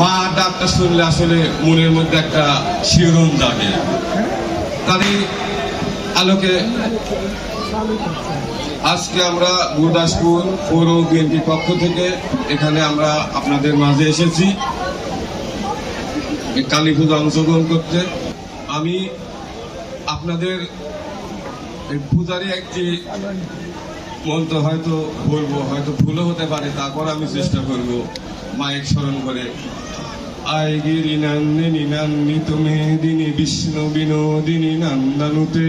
মা ডাকটা শুনলে আসলে মনের মধ্যে একটা শিরোন জাগে। তারই আলোকে আজকে আমরা গুরদাসপুর পৌর বিএনপি পক্ষ থেকে এখানে আমরা আপনাদের মাঝে এসেছি। কালী পুজো অংশগ্রহণ করতে। আমি আপনাদের পূজারই একটি মন্ত্র হয়তো বলব, হয়তো ভুলও হতে পারে, তারপর আমি চেষ্টা করব। মায়ের স্মরণ করে। আয় গিরি নান্দিনী নান্দি তুমি দিনী বিষ্ণু বিনোদিনী নন্দনুতে।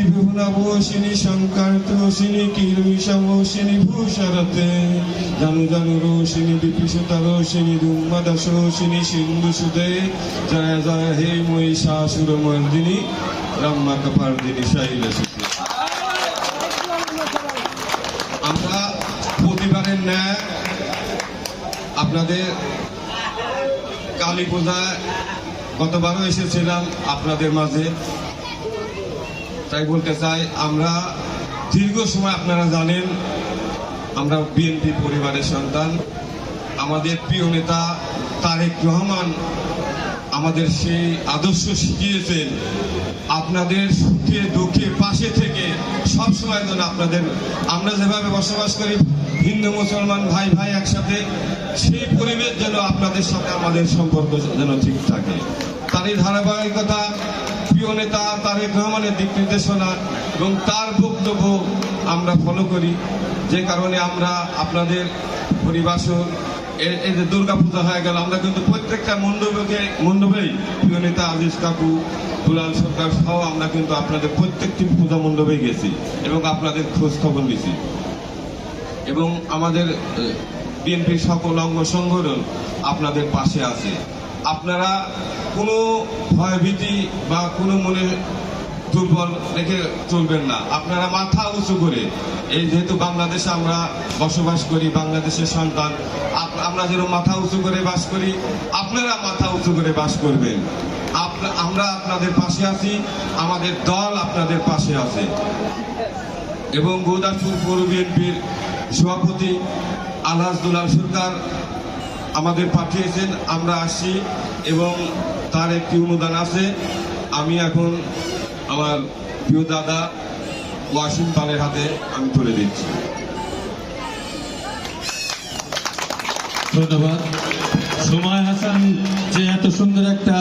মর্দিনী রম্মা কপার্দিনী শৈলসুতে সুরভরা বার্ষিনী দুর্ধরা ধর্ষিনী দুর্মুখমার্ষিনী হর্ষণতে ত্রিভুবনাবসিনী শঙ্কর তোষিনী কিরমি ভূষরতে জানু জানু রোষিনী বিপিসুতা রোষিনী দুম্মদশোষিনী সিন্ধু সুদে জয় জয় হে মহিষাসুর মর্দিনী রম্মা কপার্দিনী শৈলসুতে আমরা প্রতিবারের ন্যায় আপনাদের কালী পূজায় গতবারও এসেছিলাম আপনাদের মাঝে। তাই বলতে চাই, আমরা দীর্ঘ সময় আপনারা জানেন, আমরা বিএনপি পরিবারের সন্তান। আমাদের প্রিয় নেতা তারেক রহমান আমাদের সেই আদর্শ শিখিয়েছেন, আপনাদের সুখে দুঃখে পাশে থেকে সব সময় যেন আপনাদের, আমরা যেভাবে বসবাস করি, হিন্দু, মুসলমান, ভাই ভাই একসাথে, সেই পরিবেশ যেন আপনাদের সাথে আমাদের সম্পর্ক যেন ঠিক থাকে। তারই ধারাবাহিকতা প্রিয় নেতা, তারেক রহমানের দিক নির্দেশনা এবং তার বক্তব্য আমরা ফলো করি। যে কারণে আমরা আপনাদের পরিবাসন এই দুর্গা পূজা হয়ে গেল, আমরা কিন্তু প্রত্যেকটা মণ্ডপকে মণ্ডপেই প্রিয় নেতা আজিজ কাকু, দুলাল সরকার সহ আমরা কিন্তু আপনাদের প্রত্যেকটি পূজা মণ্ডপে গেছি এবং আপনাদের খোঁজ খবর নিছি। এবং আমাদের বিএনপির সকল অঙ্গ সংগঠন আপনাদের পাশে আছে। আপনারা কোনো ভয়ভীতি বা কোনো মনে দুর্বল রেখে চলবেন না। আপনারা মাথা উঁচু করে, এই যেহেতু বাংলাদেশে আমরা বসবাস করি বাংলাদেশের সন্তান আমরা যেন মাথা উঁচু করে বাস করি, আপনারা মাথা উঁচু করে বাস করবেন। আমরা আপনাদের পাশে আছি, আমাদের দল আপনাদের পাশে আছে। এবং গৌদাসপুর পৌর বিএনপির সভাপতি আলহাজ দুলাল সরকার আমাদের পাঠিয়েছেন, আমরা আসছি এবং তার একটি অনুদান আছে। আমি এখন আমার প্রিয় দাদা ওয়াসিম পালের হাতে আমি তুলে দিচ্ছি। ধন্যবাদ। সময় হাসান, যে এত সুন্দর একটা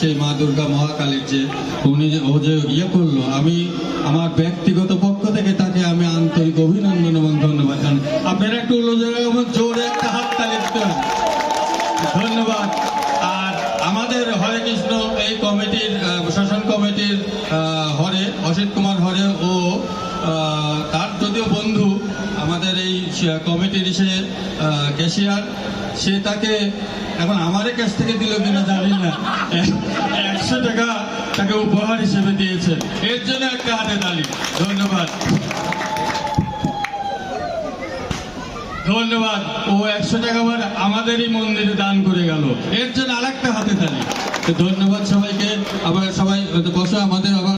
সেই মা দুর্গা মহাকালীর যে উনি ও যে ইয়ে করল, আমি আমার ব্যক্তিগত পক্ষ থেকে তাকে আমি আন্তরিক অভিনন্দন এবং ধন্যবাদ জানাই। আপনারা একটু জোরে একটা হাত তালি ধন্যবাদ। আর আমাদের হরে কৃষ্ণ এই কমিটির শাসন কমিটির হরে, অসিত কুমার হরে ও আহ, তার যদিও বন্ধু আমাদের এই স- কমিটির সে ক্যাশিয়ার সে তাকে এখন আমাদের কাছ থেকে দিল কিনা জানি না। একশো টাকা তাকে উপহার হিসেবে দিয়েছে। এর জন্য একটা হাতে তালি। ধন্যবাদ। ধন্যবাদ। ও একশো টাকা আবার আমাদেরই মন্দিরে দান করে গেল। এর জন্য আরেকটা হাতে তালি। ধন্যবাদ সবাইকে। আবার সবাই, বসে আমাদের আবার।